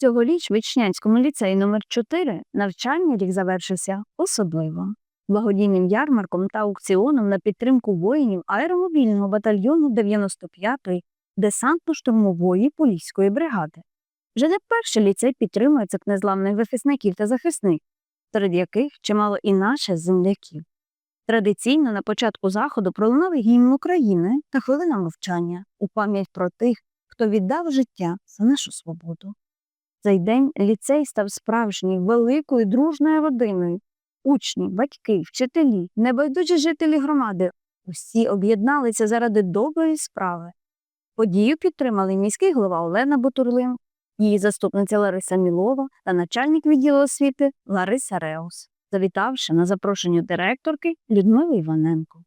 Цьогоріч в Ічнянському ліцеї номер 4 навчальний рік завершився особливо. Благодійним ярмарком та аукціоном на підтримку воїнів аеромобільного батальйону 95-ї десантно-штурмової поліської бригади. Вже не вперше ліцей підтримує цих незламних захисників та захисниць, серед яких чимало і наших земляків. Традиційно на початку заходу пролунав гімн України та хвилина мовчання у пам'ять про тих, хто віддав життя за нашу свободу. Цей день ліцей став справжньою великою дружною родиною. Учні, батьки, вчителі, небайдужі жителі громади усі об'єдналися заради доброї справи. Подію підтримали міський голова Олена Бутурлин, її заступниця Лариса Мілова та начальник відділу освіти Лариса Реус, завітавши на запрошення директорки Людмили Іваненко.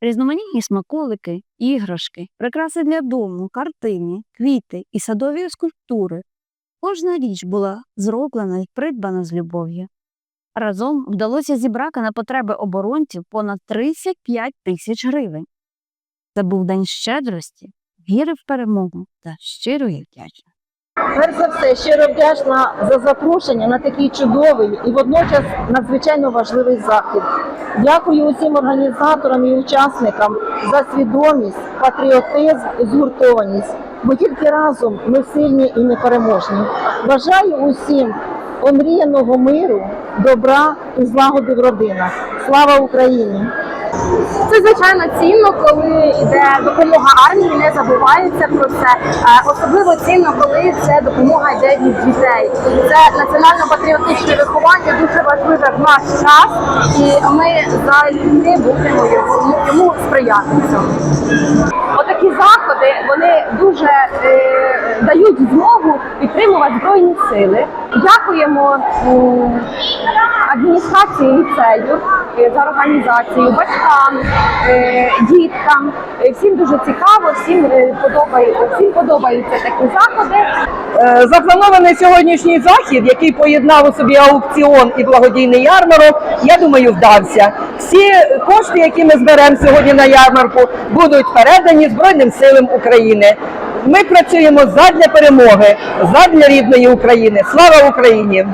Різноманітні смаколики, іграшки, прикраси для дому, картини, квіти і садові скульптури. Кожна річ була зроблена і придбана з любов'ю. Разом вдалося зібрати на потреби оборонців понад 35 тисяч гривень. Це був день щедрості, віри в перемогу та щирої вдячності. Перш за все, щиро вдячна за запрошення на такий чудовий і водночас надзвичайно важливий захід. Дякую усім організаторам і учасникам за свідомість, патріотизм і згуртованість, бо тільки разом ми сильні і непереможні. Бажаю усім омріяного миру, добра і злагоди в родинах. Слава Україні! Це звичайно цінно, коли йде допомога армії, не забувається про це. Е, Особливо цінно, коли це допомога йде від дітей. Це національно-патріотичне виховання дуже важливе в наш час, і ми залюбки будемо йому, йому сприяти цьому. Отакі заходи вони дуже е, дають змогу підтримувати збройні сили. Дякуємо м, адміністрації ліцею е, за організацію, батькам, е, діткам. Е, Всім дуже цікаво, всім подобається, всім подобаються такі заходи. Запланований сьогоднішній захід, який поєднав у собі аукціон і благодійний ярмарок, я думаю, вдався. Всі кошти, які ми зберемо сьогодні на ярмарку, будуть передані Збройним силам України. Ми працюємо задля перемоги, задля рідної України. Слава Україні!